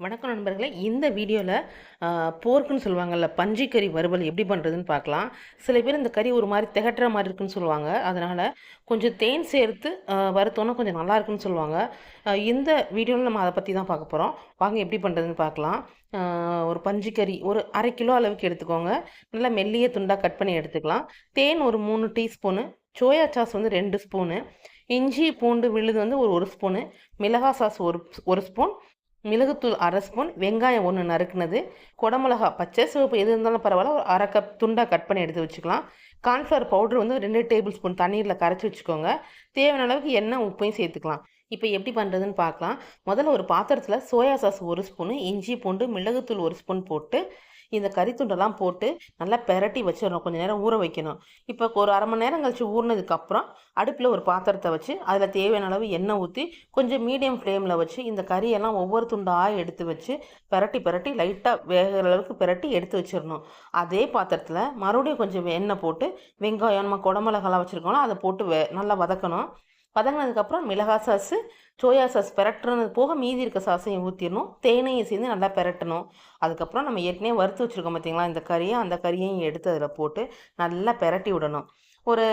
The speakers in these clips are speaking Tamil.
வணக்கம் நண்பர்களே. இந்த வீடியோவில் போர்க்குன்னு சொல்லுவாங்கள்ல பஞ்சு கறி வறுவல் எப்படி பண்ணுறதுன்னு பார்க்கலாம். சில பேர் இந்த கறி ஒரு மாதிரி திகட்டுற மாதிரி இருக்குன்னு சொல்லுவாங்க. அதனால் கொஞ்சம் தேன் சேர்த்து வறுத்தோன்னா கொஞ்சம் நல்லா இருக்குன்னு சொல்லுவாங்க. இந்த வீடியோவில் நம்ம அதை பற்றி தான் பார்க்க போகிறோம் வாங்க எப்படி பண்ணுறதுன்னு பார்க்கலாம். ஒரு ஒரு கறி ஒரு அரை கிலோ அளவுக்கு எடுத்துக்கோங்க. நல்லா மெல்லிய துண்டாக கட் பண்ணி எடுத்துக்கலாம். தேன் ஒரு மூணு டீஸ்பூனு சோயா சாஸ் வந்து ரெண்டு ஸ்பூனு இஞ்சி பூண்டு விழுது வந்து ஒரு ஒரு ஸ்பூனு மிளகா சாஸ் ஒரு ஒரு ஸ்பூன் மிளகுத்தூள் அரை ஸ்பூன் வெங்காயம் ஒன்று நறுக்குனது குடமிளகா பச்சை சிவப்பு எது இருந்தாலும் பரவாயில்ல ஒரு அரை கப் துண்டாக கட் பண்ணி எடுத்து வச்சுக்கலாம். கார்ன்ஃப்ளவர் பவுடர் வந்து ரெண்டு டேபிள் ஸ்பூன் தண்ணீரில் கரைச்சி வச்சுக்கோங்க. தேவையான அளவுக்கு எண்ணெய் உப்பையும் சேர்த்துக்கலாம். இப்போ எப்படி பண்ணுறதுன்னு பார்க்கலாம் முதல்ல ஒரு பாத்திரத்தில் சோயா சாஸ் ஒரு ஸ்பூனு இஞ்சி பூண்டு மிளகுத்தூள் ஒரு ஸ்பூன் போட்டு இந்த கறி துண்டெல்லாம் போட்டு நல்லா பெரட்டி வச்சிடணும். கொஞ்சம் நேரம் ஊற வைக்கணும். இப்போ ஒரு அரை மணி நேரம் கழித்து ஊறினதுக்கப்புறம் அடுப்பில் ஒரு பாத்திரத்தை வச்சு அதில் தேவையான அளவு எண்ணெய் ஊற்றி கொஞ்சம் மீடியம் ஃப்ளேமில் வச்சு இந்த கறியெல்லாம் ஒவ்வொரு துண்டாக எடுத்து வச்சு பெரட்டி பெரட்டி லைட்டாக வேகிற அளவுக்கு பெரட்டி எடுத்து வச்சிடணும். அதே பாத்திரத்தில் மறுபடியும் கொஞ்சம் எண்ணெய் போட்டு வெங்காயம் நம்ம குடமிளகாலாம் வச்சுருக்கோம்னா அதை போட்டு வெ நல்லா வதக்கணும். வதங்கினதுக்கப்புறம் மிளகா சாஸு சோயா சாஸ் பெரட்டுறது போக மீதி இருக்க சாஸையும் ஊற்றிடணும் தேனையும் சேர்ந்து நல்லா பெரட்டணும். அதுக்கப்புறம் நம்ம ஏற்கனவே வறுத்து வச்சுருக்கோம் பார்த்தீங்களா இந்த கறியை அந்த கறியையும் எடுத்து அதில் போட்டு நல்லா பெரட்டி விடணும். ஒரு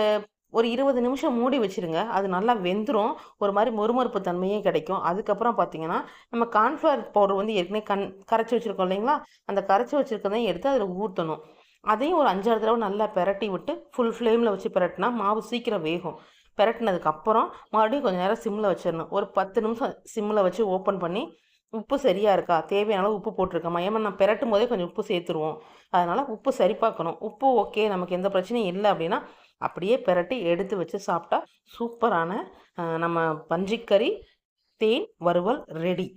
ஒரு இருபது நிமிஷம் மூடி வச்சிருங்க. அது நல்லா வெந்துடும் ஒரு மாதிரி மொறுமொறுப்பு தன்மையும் கிடைக்கும். அதுக்கப்புறம் பார்த்தீங்கன்னா நம்ம கான்ஃப்ளவர் பவுடர் வந்து ஏற்கனவே கண் கரைச்சி வச்சுருக்கோம் இல்லைங்களா? அந்த கரைச்சி வச்சுருக்கதையும் எடுத்து அதில் ஊற்றணும் அதையும் ஒரு அஞ்சாறு தடவை நல்லா பெரட்டி விட்டு ஃபுல் ஃப்ளேமில் வச்சு பெரட்டினா மாவு சீக்கிரம் வேகும். பிரட்டினதுக்கப்புறம் மறுபடியும் கொஞ்சம் நேரம் சிம்மில் வச்சிடணும். ஒரு பத்து நிமிஷம் சிம்மில் வச்சு ஓப்பன் பண்ணி உப்பு சரியாக இருக்கா? தேவையான அளவு உப்பு போட்டிருக்கோமா ஏன்னா நான் பெரட்டும் போதே கொஞ்சம் உப்பு சேர்த்துருவோம். அதனால் உப்பு சரி பார்க்கணும். உப்பு ஓகே நமக்கு எந்த பிரச்சனையும் இல்லை அப்படின்னா அப்படியே பெரட்டி எடுத்து வச்சு சாப்பிட்டா சூப்பரான நம்ம பன்றிக்கறி தேன் வறுவல் ரெடி